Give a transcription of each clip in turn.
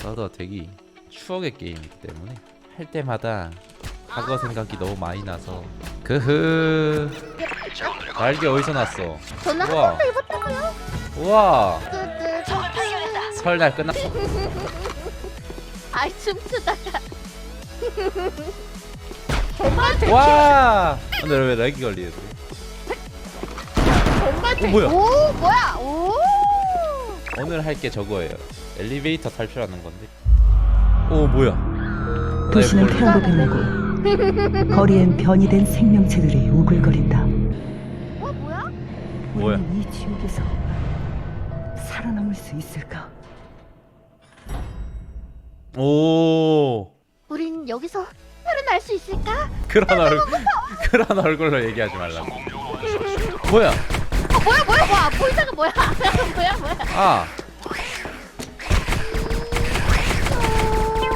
서더 되기 추억의 게임이기 때문에 할 때마다 과거 생각이 너무 많이 나서 그흐. 날개 어디서 났어? 저는 한 우와. 번도 입었다고요? 우와. 설날 끝났어 아이 춤추다가. 정말 대 와. 근데 왜 정말 대 어, 뭐야? 오 뭐야? 오. 오늘 할 게 저거예요 엘리베이터 탈출하는 건데 오 뭐야 도시는 네, 폐허로 변하고 거리엔 변이 된 생명체들이 우글거린다. 어 뭐야? 뭐야? 우리는 이 지옥에서 살아남을 수 있을까? 오 우린 여기서 살아날 수 있을까? 그런 얼굴 그런 얼굴로 얘기하지 말라고 뭐야 어 뭐야 뭐야 뭐야 보이사가 뭐야 뭐야 뭐야 아.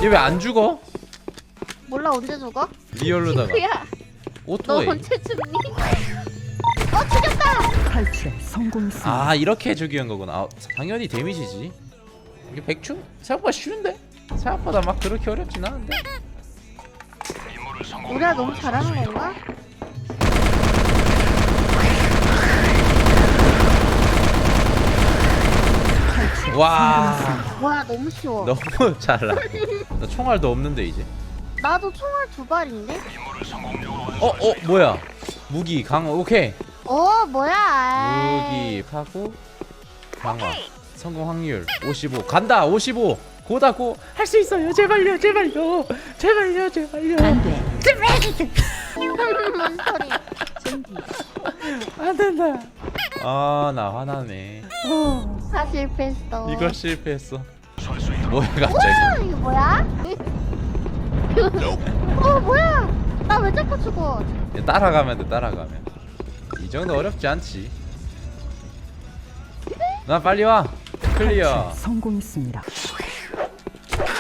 얘 왜 안 죽어? 몰라 언제 죽어? 리얼로다가 너 오토웨이. 언제 죽니? 어 죽였다 탈출에 성공했습니다. 아 이렇게 죽이는 거구나. 아, 당연히 데미지지. 이게 백충? 생각보다 쉬운데? 생각보다 막 그렇게 어렵진 않은데. 우리가 너무 잘하는 건가? 와 성공했습니다. 와 너무 쉬워 너무 잘나. 나 총알도 없는데 이제. 나도 총알 두 발인데? 어 어 뭐야? 무기 강화 오케이. 어 뭐야. 무기 파고 강화 성공 확률 55 간다 55 고다 고 할 수 있어요 제발요 제발요 제발요 제발요 안 돼. 뭔 소리. 안 된다. 아 나 화나네. 다 실패했어 이걸 실패했어. 뭐야 아, 갑자기? 이게 뭐야? 어 뭐야 나 왜 자꾸 죽어 따라가면 돼 따라가면. 이 정도 어렵지 않지. 나 빨리 와. 클리어. 성공했습니다.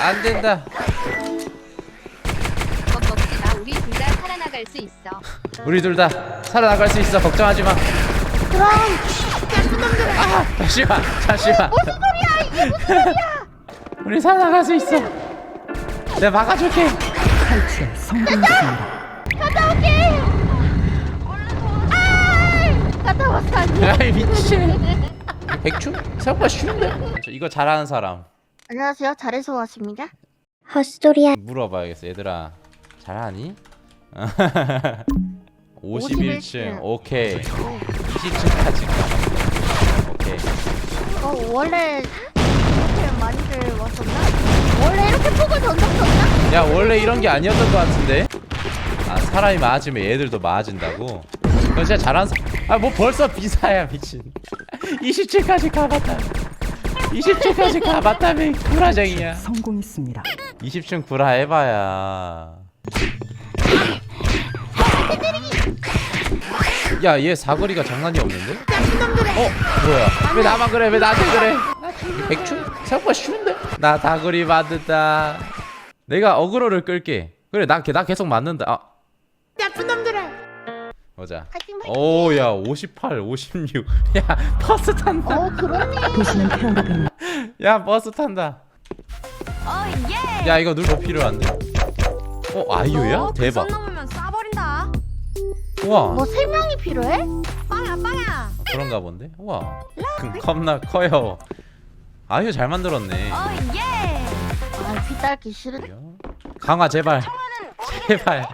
안 된다. 겁 먹지 마. 우리 둘 다 살아나갈 수 있어. 우리 둘 다 살아나갈 수 있어. 걱정하지 마. 그럼 아 잠시만 잠시만. 무슨 소리야 이게 무슨 소리야? 우리 살아나갈 수 있어. 내가 막아줄게. 탈출에 성공했습니다. 갔다 올게 아 갔다 왔어 아니 아이 미친. 백충? 생각보다 쉬운데? 저 이거 잘하는 사람 안녕하세요 잘해서 왔습니다 물어봐야겠어 얘들아 잘하니? 51 51층. 오케이. 20층까지 가. 오케이. 어 원래 이렇게 많이들 왔었나? 원래 이렇게 폭을 던졌었나? 야 원래 이런 게 아니었던 것 같은데. 아 사람이 많아지면 얘들도 많아진다고? 그건 진짜 잘하는 사람 아뭐 벌써 비사야 미친. 20층까지 가봤다. 20층까지 가봤다며 구라쟁이야. 성공했습니다. 20층 구라 해봐야 야 얘 사거리가 장난이 없는데? 어? 뭐야 왜 나만 그래 왜 나한테 그래 백충? 생각보다 쉬운데? 나 다구리 맞는다 내가 어그로를 끌게 그래 나, 나 계속 맞는다 아. 나쁜 놈들아 보자 파이팅 파이팅 오야 58 56 야 버스 탄다 어 그러네 야 버스 탄다 어 예. 야 이거 누구 필요한데? 어 아이유야? 대박 넘으면 쏴버린다. 우와. 뭐세 명이 필요해? 빵야 빵야. 그런가 본데? 우와. 그 겁나 커요. 아유 잘 만들었네. 어 예. 아 귀딸기 싫은 강화 제발. 제발.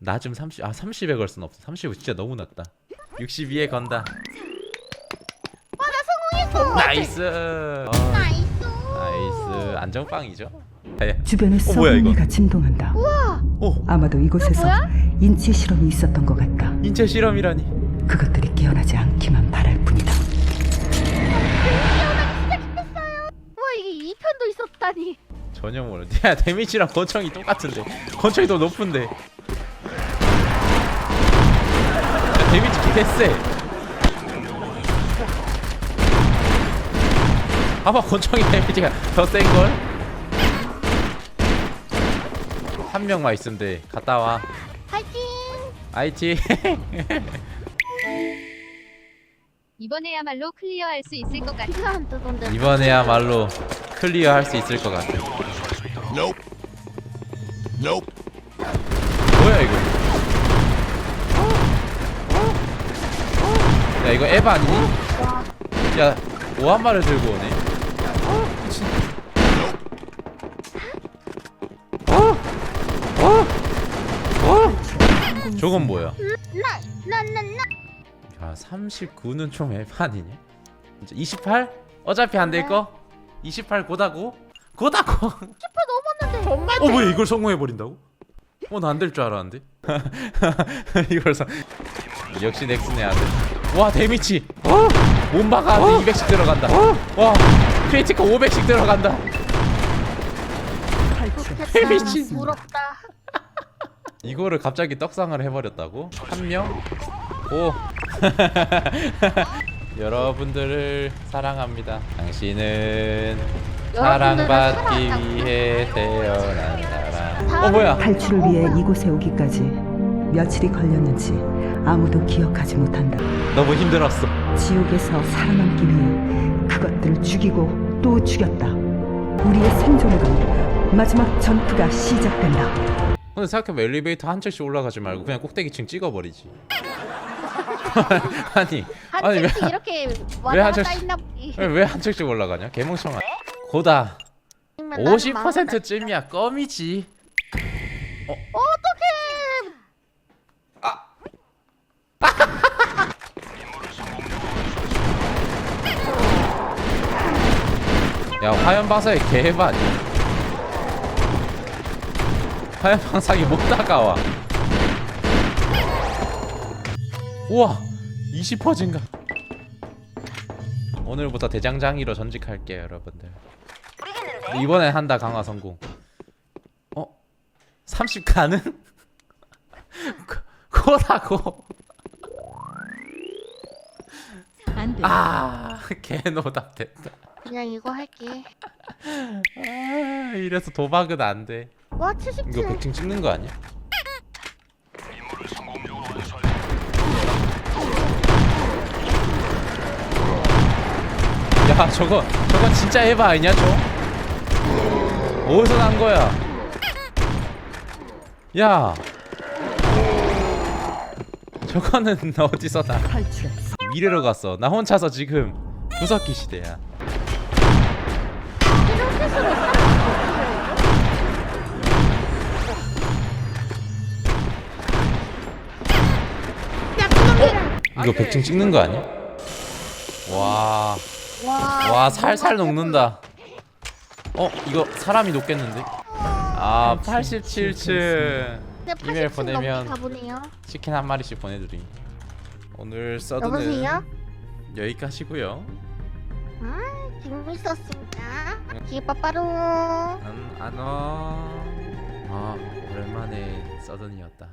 나 좀 30, 아 30에 걸 순 없어. 30 진짜 너무 낮다. 62에 건다. 성공했어. 나이스. 어, 나이스. 나이스. 안정빵이죠 예. 주변에 어, 뭐야, 이거? 썩은이가 진동한다. 오 아마도 이곳에서? 인체 실험이 있었던 것 같다. 인체 실험이라니 그것들이 깨어나지 않기만 바랄 뿐이다. 와 이게 2편도 있었다니 전혀 모르 야 데미지랑 권총이 똑같은데 권총이 더 높은데 야, 데미지 개쎄 봐봐 권총이 데미지가 더 센 걸 한 명만 있으면 돼 갔다 와 파이팅 아이티 이번에야말로 클리어할 수 있을 것 같아. 피가 안 뜨던데 이번에야말로 클리어 할 수 있을 것 같아 Nope. Nope. 뭐야 이거 야 이거 에바 아니니? 야 오한 마를 들고 오네 미친 저건 뭐야 나나나나 야 39는 좀 아니냐? 28? 어차피 안 될 거? 28 고다고? 고다고 정말 어 뭐야 이걸 성공해버린다고? 어 나 안 될 줄 알았는데 이걸 성 역시 넥슨의 아들 와 데미치 어? 몸박아한테 200씩 들어간다 와 크리티커 500씩 들어간다 탈출. 미친. 부럽다 이거를 갑자기 떡상을 해버렸다고? 한 명? 오 여러분들을 사랑합니다 당신은 사랑받기 위해 태어난 사람 어 뭐야 탈출을 위해 이곳에 오기까지 며칠이 걸렸는지 아무도 기억하지 못한다. 너무 힘들었어 지옥에서 살아남기 위해 그것들을 죽이고 또 죽였다. 우리의 생존으로 마지막 전투가 시작된다. 근데 생각해보면 엘리베이터 한 층씩 올라가지 말고 그냥 꼭대기층 찍어버리지. 아니 아니 한 층씩 이렇게 왜 왔다 한 갔다 층씩- 있나 보지 왜한 층씩 올라가냐? 개멍청아. 고다. 50%쯤이야. 껌이지. 어떡해. 야 화염 방사의 아니야 화염 방사기 못 다가와. 우와 20% 증가. 오늘부터 대장장이로 전직할게요 여러분들. 이번엔 한다 강화 성공. 어? 30 가능? 고- 고라고 안 돼. 아 개노답 됐다. 그냥 이거 할게. 아 이래서 도박은 안돼 와 이거 77. 100층 찍는 거 아니야? 야 저거 저건 진짜 에바 아니냐 저? 어디서 난 거야? 야 저거는 어디서 나 탈출했어. 미래로 갔어 나 혼자서 지금 구석기 시대야 이거 100층 찍는 거 아니야? 와, 와, 와 살살 녹는다. 어, 이거 사람이 녹겠는데? 아, 87층. 이메일 보내면 가보네요. 치킨 한 마리씩 보내드림. 오늘 서든은 여보세요? 여기까지고요. 음, 재밌었습니다. 기빠빠로. 안, 안녕. 아, 오랜만에 서든이었다.